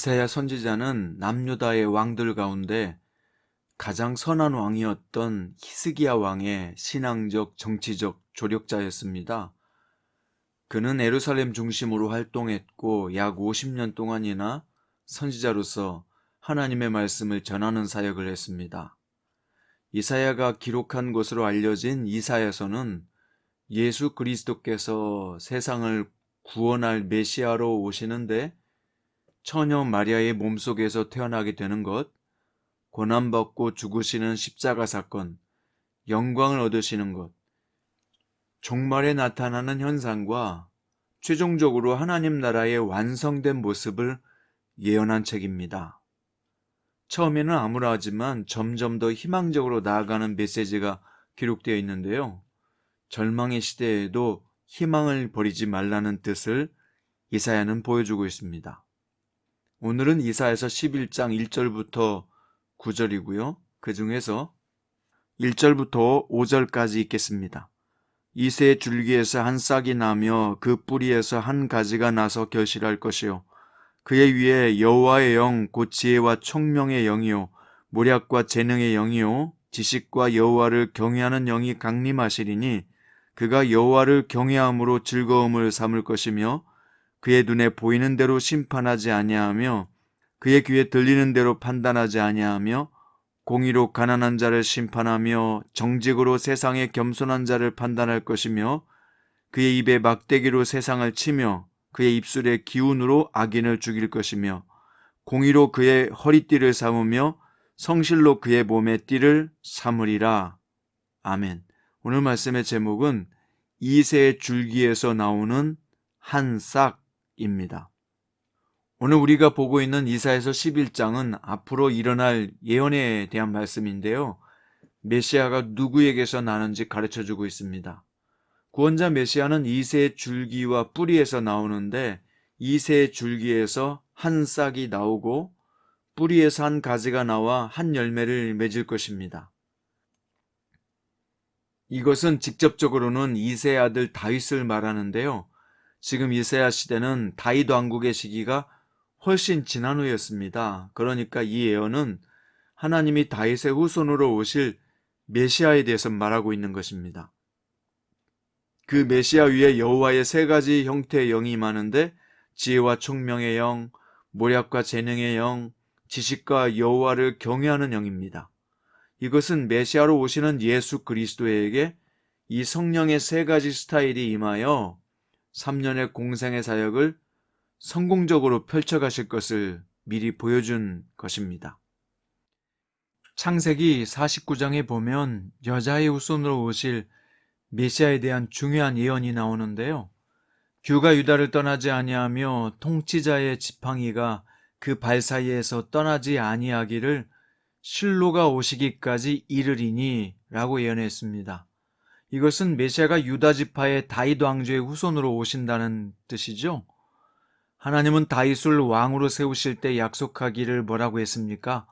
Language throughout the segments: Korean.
이사야 선지자는 남유다의 왕들 가운데 가장 선한 왕이었던 히스기야 왕의 신앙적 정치적 조력자였습니다. 그는 에루살렘 중심으로 활동했고 약 50년 동안이나 선지자로서 하나님의 말씀을 전하는 사역을 했습니다. 이사야가 기록한 것으로 알려진 이사야서는 예수 그리스도께서 세상을 구원할 메시아로 오시는데 처녀 마리아의 몸속에서 태어나게 되는 것, 고난받고 죽으시는 십자가 사건, 영광을 얻으시는 것, 종말에 나타나는 현상과 최종적으로 하나님 나라의 완성된 모습을 예언한 책입니다. 처음에는 암울하지만 점점 더 희망적으로 나아가는 메시지가 기록되어 있는데요. 절망의 시대에도 희망을 버리지 말라는 뜻을 이사야는 보여주고 있습니다. 오늘은 이사에서 11장 1절부터 9절이고요. 그 중에서 1절부터 5절까지 읽겠습니다. 이새 줄기에서 한 싹이 나며 그 뿌리에서 한 가지가 나서 결실할 것이요. 그의 위에 여호와의 영, 곧 지혜와 총명의 영이요, 모략과 재능의 영이요, 지식과 여호와를 경외하는 영이 강림하시리니 그가 여호와를 경외함으로 즐거움을 삼을 것이며 그의 눈에 보이는 대로 심판하지 아니하며 그의 귀에 들리는 대로 판단하지 아니하며 공의로 가난한 자를 심판하며 정직으로 세상에 겸손한 자를 판단할 것이며 그의 입에 막대기로 세상을 치며 그의 입술의 기운으로 악인을 죽일 것이며 공의로 그의 허리띠를 삼으며 성실로 그의 몸의 띠를 삼으리라. 아멘. 오늘 말씀의 제목은 이세의 줄기에서 나오는 한 싹입니다. 오늘 우리가 보고 있는 이사에서 11장은 앞으로 일어날 예언에 대한 말씀인데요. 메시아가 누구에게서 나는지 가르쳐 주고 있습니다. 구원자 메시아는 이세의 줄기와 뿌리에서 나오는데 이세의 줄기에서 한 싹이 나오고 뿌리에서 한 가지가 나와 한 열매를 맺을 것입니다. 이것은 직접적으로는 이세의 아들 다윗을 말하는데요. 지금 이세야 시대는 다윗 왕국의 시기가 훨씬 지난 후였습니다. 그러니까 이 예언은 하나님이 다윗의 후손으로 오실 메시아에 대해서 말하고 있는 것입니다. 그 메시아 위에 여호와의 세 가지 형태의 영이 임하는데 지혜와 총명의 영, 모략과 재능의 영, 지식과 여호와를 경외하는 영입니다. 이것은 메시아로 오시는 예수 그리스도에게 이 성령의 세 가지 스타일이 임하여 3년의 공생의 사역을 성공적으로 펼쳐가실 것을 미리 보여준 것입니다. 창세기 49장에 보면 여자의 후손으로 오실 메시아에 대한 중요한 예언이 나오는데요. 규가 유다를 떠나지 아니하며 통치자의 지팡이가 그 발 사이에서 떠나지 아니하기를 실로가 오시기까지 이르리니 라고 예언했습니다. 이것은 메시아가 유다 지파의 다윗 왕조의 후손으로 오신다는 뜻이죠. 하나님은 다윗을 왕으로 세우실 때 약속하기를 뭐라고 했습니까?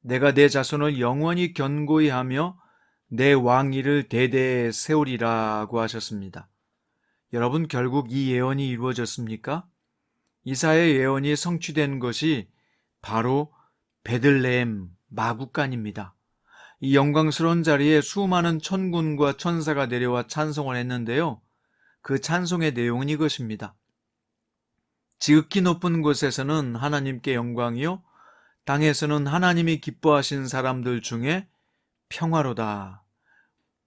내가 내 자손을 영원히 견고히 하며 내 왕위를 대대에 세우리라고 하셨습니다. 여러분 결국 이 예언이 이루어졌습니까? 이사의 예언이 성취된 것이 바로 베들레헴 마국간입니다. 이 영광스러운 자리에 수많은 천군과 천사가 내려와 찬송을 했는데요. 그 찬송의 내용은 이것입니다. 지극히 높은 곳에서는 하나님께 영광이요. 땅에서는 하나님이 기뻐하신 사람들 중에 평화로다.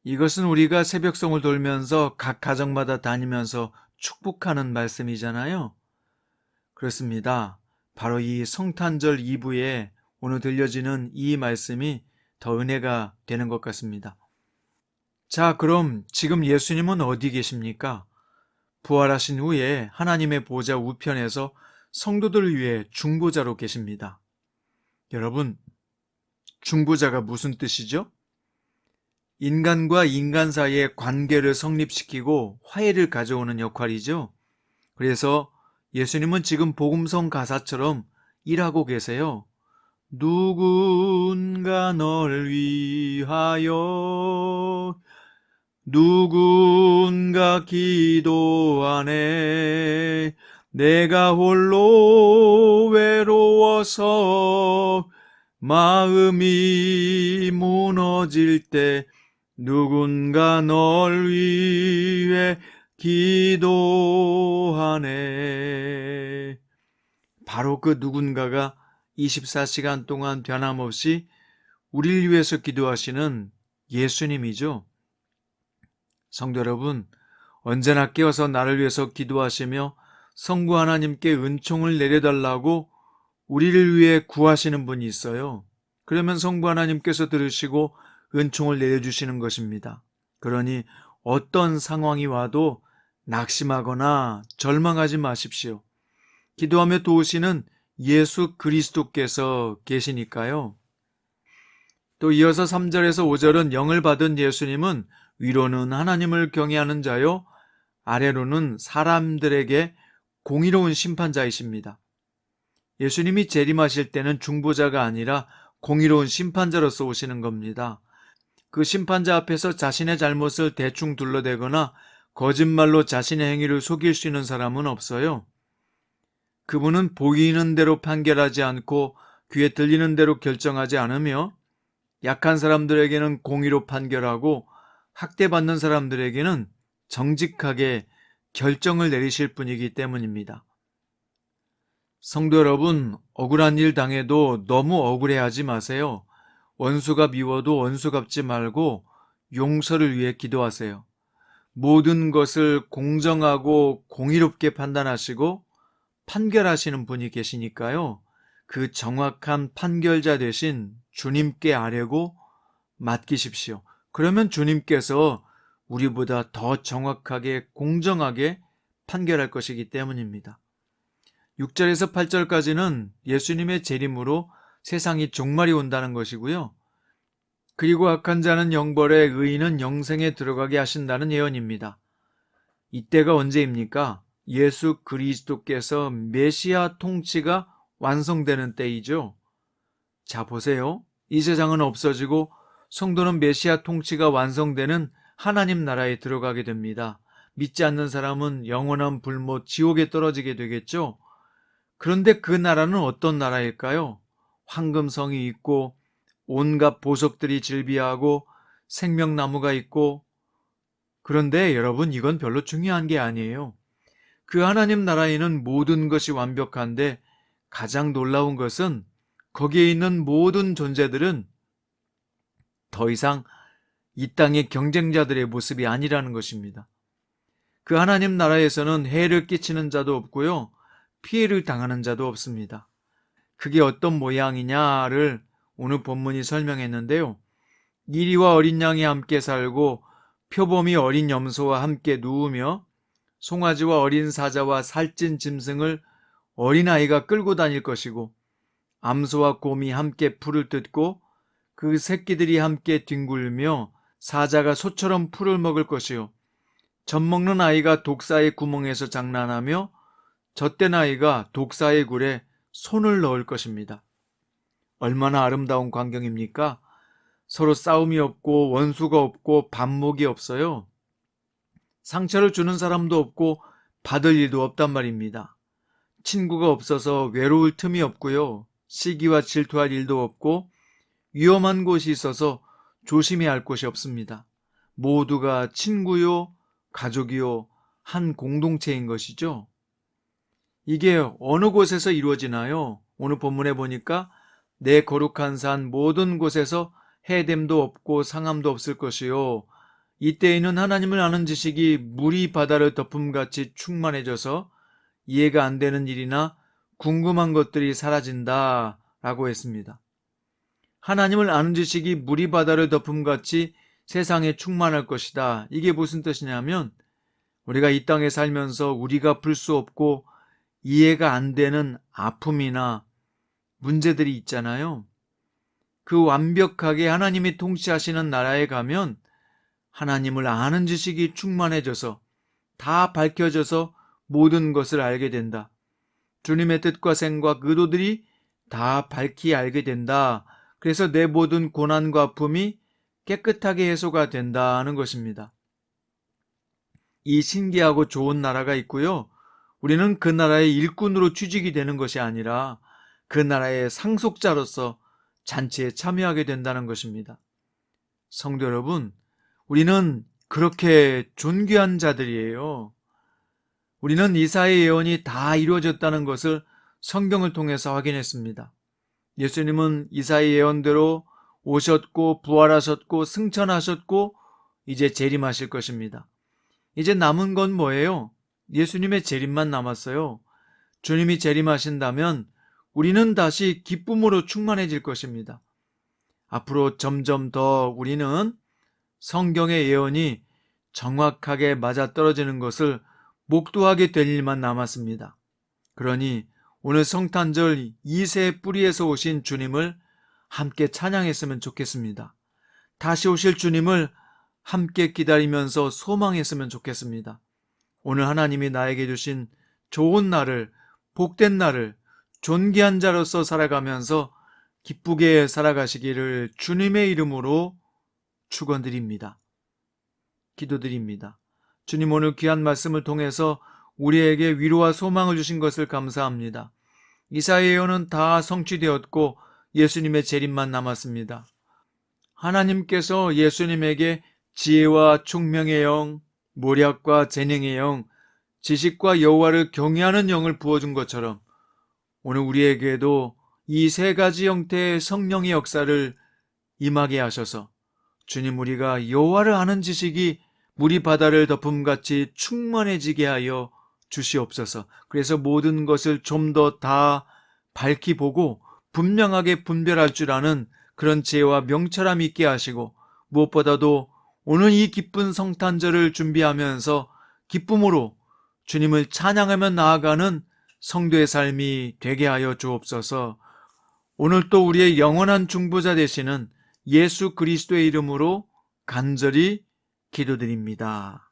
이것은 우리가 새벽송을 돌면서 각 가정마다 다니면서 축복하는 말씀이잖아요. 그렇습니다. 바로 이 성탄절 2부에 오늘 들려지는 이 말씀이 더 은혜가 되는 것 같습니다. 자, 그럼 지금 예수님은 어디 계십니까? 부활하신 후에 하나님의 보좌 우편에서 성도들을 위해 중보자로 계십니다. 여러분, 중보자가 무슨 뜻이죠? 인간과 인간 사이의 관계를 성립시키고 화해를 가져오는 역할이죠. 그래서 예수님은 지금 복음성 가사처럼 일하고 계세요. 누군가 널 위하여 누군가 기도하네 내가 홀로 외로워서 마음이 무너질 때 누군가 널 위해 기도하네. 바로 그 누군가가 24시간 동안 변함없이 우리를 위해서 기도하시는 예수님이죠. 성도 여러분, 언제나 깨어서 나를 위해서 기도하시며 성부 하나님께 은총을 내려달라고 우리를 위해 구하시는 분이 있어요. 그러면 성부 하나님께서 들으시고 은총을 내려주시는 것입니다. 그러니 어떤 상황이 와도 낙심하거나 절망하지 마십시오. 기도하며 도우시는 예수 그리스도께서 계시니까요. 또 이어서 3절에서 5절은 영을 받은 예수님은 위로는 하나님을 경외하는 자요, 아래로는 사람들에게 공의로운 심판자이십니다. 예수님이 재림하실 때는 중보자가 아니라 공의로운 심판자로서 오시는 겁니다. 그 심판자 앞에서 자신의 잘못을 대충 둘러대거나 거짓말로 자신의 행위를 속일 수 있는 사람은 없어요. 그분은 보이는 대로 판결하지 않고 귀에 들리는 대로 결정하지 않으며 약한 사람들에게는 공의로 판결하고 학대받는 사람들에게는 정직하게 결정을 내리실 분이기 때문입니다. 성도 여러분, 억울한 일 당해도 너무 억울해하지 마세요. 원수가 미워도 원수 갚지 말고 용서를 위해 기도하세요. 모든 것을 공정하고 공의롭게 판단하시고 판결하시는 분이 계시니까요. 그 정확한 판결자 대신 주님께 아뢰고 맡기십시오. 그러면 주님께서 우리보다 더 정확하게 공정하게 판결할 것이기 때문입니다. 6절에서 8절까지는 예수님의 재림으로 세상이 종말이 온다는 것이고요. 그리고 악한 자는 영벌에 의인은 영생에 들어가게 하신다는 예언입니다. 이때가 언제입니까? 예수 그리스도께서 메시아 통치가 완성되는 때이죠. 자, 보세요. 이 세상은 없어지고 성도는 메시아 통치가 완성되는 하나님 나라에 들어가게 됩니다. 믿지 않는 사람은 영원한 불못 지옥에 떨어지게 되겠죠. 그런데 그 나라는 어떤 나라일까요? 황금성이 있고 온갖 보석들이 질비하고 생명나무가 있고 그런데 여러분 이건 별로 중요한 게 아니에요. 그 하나님 나라에는 모든 것이 완벽한데 가장 놀라운 것은 거기에 있는 모든 존재들은 더 이상 이 땅의 경쟁자들의 모습이 아니라는 것입니다. 그 하나님 나라에서는 해를 끼치는 자도 없고요. 피해를 당하는 자도 없습니다. 그게 어떤 모양이냐를 오늘 본문이 설명했는데요. 이리와 어린 양이 함께 살고 표범이 어린 염소와 함께 누우며 송아지와 어린 사자와 살찐 짐승을 어린아이가 끌고 다닐 것이고 암소와 곰이 함께 풀을 뜯고 그 새끼들이 함께 뒹굴며 사자가 소처럼 풀을 먹을 것이요 젖 먹는 아이가 독사의 구멍에서 장난하며 젖된 아이가 독사의 굴에 손을 넣을 것입니다. 얼마나 아름다운 광경입니까? 서로 싸움이 없고 원수가 없고 반목이 없어요. 상처를 주는 사람도 없고 받을 일도 없단 말입니다. 친구가 없어서 외로울 틈이 없고요. 시기와 질투할 일도 없고 위험한 곳이 있어서 조심해야 할 곳이 없습니다. 모두가 친구요, 가족이요, 한 공동체인 것이죠. 이게 어느 곳에서 이루어지나요? 오늘 본문에 보니까 내 거룩한 산 모든 곳에서 해됨도 없고 상함도 없을 것이요. 이때에는 하나님을 아는 지식이 물이 바다를 덮음같이 충만해져서 이해가 안 되는 일이나 궁금한 것들이 사라진다 라고 했습니다. 하나님을 아는 지식이 물이 바다를 덮음같이 세상에 충만할 것이다. 이게 무슨 뜻이냐면 우리가 이 땅에 살면서 우리가 풀 수 없고 이해가 안 되는 아픔이나 문제들이 있잖아요. 그 완벽하게 하나님이 통치하시는 나라에 가면 하나님을 아는 지식이 충만해져서 다 밝혀져서 모든 것을 알게 된다. 주님의 뜻과 생각, 의도들이 다 밝히 알게 된다. 그래서 내 모든 고난과 아픔이 깨끗하게 해소가 된다는 것입니다. 이 신기하고 좋은 나라가 있고요. 우리는 그 나라의 일꾼으로 취직이 되는 것이 아니라 그 나라의 상속자로서 잔치에 참여하게 된다는 것입니다. 성도 여러분, 우리는 그렇게 존귀한 자들이에요. 우리는 이사의 예언이 다 이루어졌다는 것을 성경을 통해서 확인했습니다. 예수님은 이사의 예언대로 오셨고 부활하셨고 승천하셨고 이제 재림하실 것입니다. 이제 남은 건 뭐예요? 예수님의 재림만 남았어요. 주님이 재림하신다면 우리는 다시 기쁨으로 충만해질 것입니다. 앞으로 점점 더 우리는 성경의 예언이 정확하게 맞아떨어지는 것을 목도하게 될 일만 남았습니다. 그러니 오늘 성탄절 2세 뿌리에서 오신 주님을 함께 찬양했으면 좋겠습니다. 다시 오실 주님을 함께 기다리면서 소망했으면 좋겠습니다. 오늘 하나님이 나에게 주신 좋은 날을, 복된 날을 존귀한 자로서 살아가면서 기쁘게 살아가시기를 주님의 이름으로 축원드립니다. 기도드립니다. 주님 오늘 귀한 말씀을 통해서 우리에게 위로와 소망을 주신 것을 감사합니다. 이사의 예언은 다 성취되었고 예수님의 재림만 남았습니다. 하나님께서 예수님에게 지혜와 총명의 영, 모략과 재능의 영, 지식과 여호와를 경외하는 영을 부어준 것처럼 오늘 우리에게도 이 세 가지 형태의 성령의 역사를 임하게 하셔서 주님 우리가 여호와를 아는 지식이 물이 바다를 덮음같이 충만해지게 하여 주시옵소서. 그래서 모든 것을 좀 더 다 밝히 보고 분명하게 분별할 줄 아는 그런 지혜와 명철함 있게 하시고 무엇보다도 오늘 이 기쁜 성탄절을 준비하면서 기쁨으로 주님을 찬양하며 나아가는 성도의 삶이 되게 하여 주옵소서. 오늘 또 우리의 영원한 중보자 되시는 예수 그리스도의 이름으로 간절히 기도드립니다.